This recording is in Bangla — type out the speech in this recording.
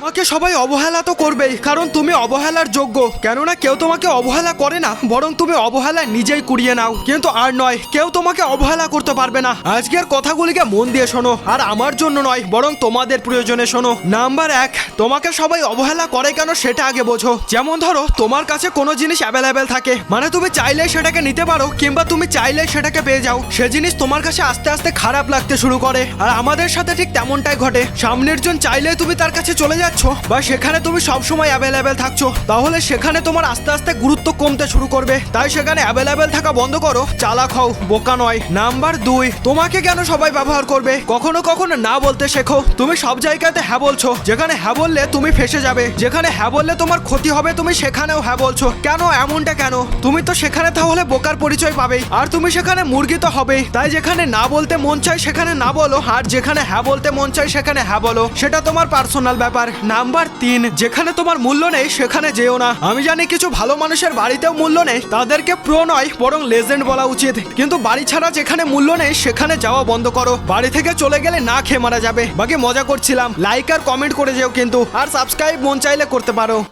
তোমাকে সবাই অবহেলা তো করবেই, কারণ তুমি অবহেলার যোগ্য। কেননা কেউ তোমাকে অবহেলা করে না, বরং তুমি অবহেলা নিজেই কুড়িয়ে নাও। কিন্তু আর নয়, কেউ তোমাকে অবহেলা করতে পারবে না। আজকের কথাগুলিকে মন দিয়ে শোনো, আর আমার জন্য নয়, বরং তোমাদের প্রয়োজনে শোনো। নাম্বার এক, তোমাকে সবাই অবহেলা করে কেন সেটা আগে বোঝো। যেমন ধরো, তোমার কাছে কোনো জিনিস অ্যাভেলেবেল থাকে। মানে তুমি চাইলে সেটাকে নিতে পারো, কিংবা তুমি চাইলে সেটাকে পেয়ে যাও। সে জিনিস তোমার কাছে আস্তে আস্তে খারাপ লাগতে শুরু করে। আর আমাদের সাথে ঠিক তেমনটাই ঘটে। সামনের জন চাইলে তুমি তার কাছে চলে যাচ্ছ বা সেখানে তুমি সবসময় অ্যাভেলেবেল থাকছো, তাহলে সেখানে তোমার আস্তে আস্তে গুরুত্ব কমতে শুরু করবে। তাই সেখানে অ্যাভেলেবেল থাকা বন্ধ করো, চালাক হও, বোকা নয়। নাম্বার দুই, তোমাকে কেন সবাই ব্যবহার করবে? কখনো কখনো না বলতে শেখো। তুমি সব জায়গাতে হ্যাঁ বলছো। যেখানে হ্যাঁ বললে তুমি ফেসে যাবে। যেখানে হ্যাঁ বললে তোমার ক্ষতি হবে, তুমি সেখানেও হ্যাঁ বলছো। কেন এমনটা কেন? তুমি তো সেখানে তাহলে বোকার পরিচয় পাবেই। আর তুমি সেখানে মুরগি তো হবেই। তাই যেখানে না বলতে মন চায়, সেখানে না বলো। আর যেখানে হ্যাঁ বলতে মন চায়, সেখানে হ্যাঁ বলো। সেটা তোমার পার্সোনাল ব্যাপার। নাম্বার তিন, যেখানে তোমার মূল্য নেই, সেখানে যেও না। আমি জানি কিছু ভালো মানুষের বাড়িতেও মূল্য নেই, তাদেরকে প্রো নয়, বরং লেজেন্ড বলা উচিত। কিন্তু বাড়ি ছাড়া যেখানে মূল্য নেই, সেখানে যাওয়া বন্ধ করো। বাড়ি থেকে চলে গেলে না খেয়ে মারা যাবে। বাকি মজা করছিলাম। লাইক আর কমেন্ট করে যেও কিন্তু। আর সাবস্ক্রাইব মন চাইলে করতে পারো।